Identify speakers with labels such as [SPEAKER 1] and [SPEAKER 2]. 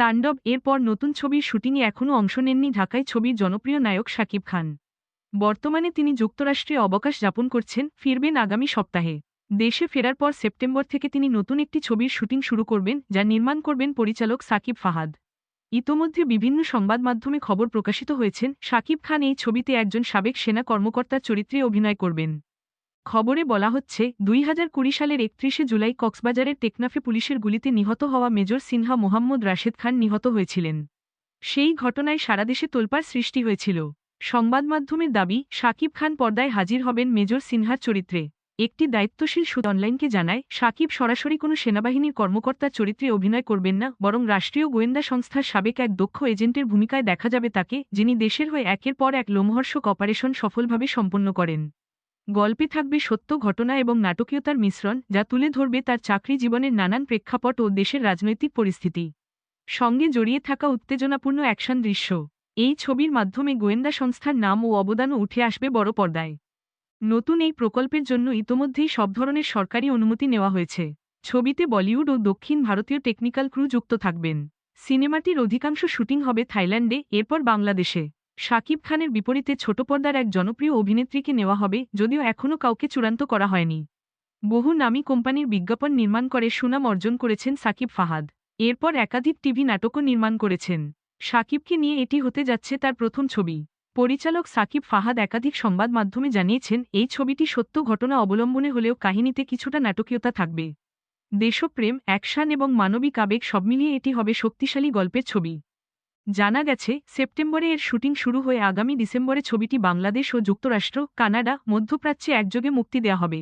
[SPEAKER 1] তাণ্ডব, এরপর নতুন ছবির শুটিংয়ে এখনও অংশ নেননি ঢাকায় ছবির জনপ্রিয় নায়ক শাকিব খান। বর্তমানে তিনি যুক্তরাষ্ট্রে অবকাশ যাপন করছেন, ফিরবেন আগামী সপ্তাহে। দেশে ফেরার পর সেপ্টেম্বর থেকে তিনি নতুন একটি ছবির শুটিং শুরু করবেন, যা নির্মাণ করবেন পরিচালক সাকিব ফাহাদ। ইতোমধ্যে বিভিন্ন সংবাদ মাধ্যমে খবর প্রকাশিত হয়েছেন, শাকিব খান এই ছবিতে একজন সাবেক সেনা কর্মকর্তার চরিত্রে অভিনয় করবেন। খবরে বলা হচ্ছে দুই হাজার কুড়ি সালের একত্রিশে জুলাই কক্সবাজারের টেকনাফে পুলিশের গুলিতে নিহত হওয়া মেজর সিনহা মোহাম্মদ রাশেদ খান নিহত হয়েছিলেন। সেই ঘটনায় সারা দেশে তোলপাড় সৃষ্টি হয়েছিল। সংবাদ মাধ্যমের দাবি, সাকিব খান পর্দায় হাজির হবেন মেজর সিনহার চরিত্রে। একটি দায়িত্বশীল সুদ অনলাইনকে জানায়, সাকিব সরাসরি কোনো সেনাবাহিনীর কর্মকর্তার চরিত্রে অভিনয় করবেন না, বরং রাষ্ট্রীয় গোয়েন্দা সংস্থার সাবেক এক দক্ষ এজেন্টের ভূমিকায় দেখা যাবে তাকে, যিনি দেশের হয়ে একের পর এক লোমহর্ষক অপারেশন সফলভাবে সম্পন্ন করেন। গল্পে থাকবে সত্য ঘটনা এবং নাটকীয়তার মিশ্রণ, যা তুলে ধরবে তার চাকরি জীবনের নানান প্রেক্ষাপট ও দেশের রাজনৈতিক পরিস্থিতি। সঙ্গে জড়িয়ে থাকা উত্তেজনাপূর্ণ অ্যাকশন দৃশ্য। এই ছবির মাধ্যমে গোয়েন্দা সংস্থার নাম ও অবদানও উঠে আসবে বড় পর্দায়। নতুন এই প্রকল্পের জন্য ইতোমধ্যেই সব ধরনের সরকারি অনুমতি নেওয়া হয়েছে। ছবিতে বলিউড ও দক্ষিণ ভারতীয় টেকনিক্যাল ক্রু যুক্ত থাকবেন। সিনেমাটির অধিকাংশ শুটিং হবে থাইল্যান্ডে, এরপর বাংলাদেশে। শাকিব খানের বিপরীতে ছোট পর্দার এক জনপ্রিয় অভিনেত্রীকে নেওয়া হবে যদিও এখনও কাউকে চূড়ান্ত করা হয়নি। বহু নামী কোম্পানির বিজ্ঞাপন নির্মাণ করে সুনাম অর্জন করেছেন সাকিব ফাহাদ। এরপর একাধিক টিভি নাটকও নির্মাণ করেছেন। সাকিবকে নিয়ে এটি হতে যাচ্ছে তার প্রথম ছবি। পরিচালক সাকিব ফাহাদ একাধিক সংবাদ মাধ্যমে জানিয়েছেন, এই ছবিটি সত্য ঘটনা অবলম্বনে হলেও কাহিনীতে কিছুটা নাটকীয়তা থাকবে। দেশপ্রেম, অ্যাকশন এবং মানবিক আবেগ সব মিলিয়ে এটি হবে শক্তিশালী গল্পের ছবি। জানা গেছে, সেপ্টেম্বরে এর শুটিং শুরু হয়ে আগামী ডিসেম্বরে ছবিটি বাংলাদেশ ও যুক্তরাষ্ট্র, কানাডা, মধ্যপ্রাচ্যে একযোগে মুক্তি দেয়া হবে।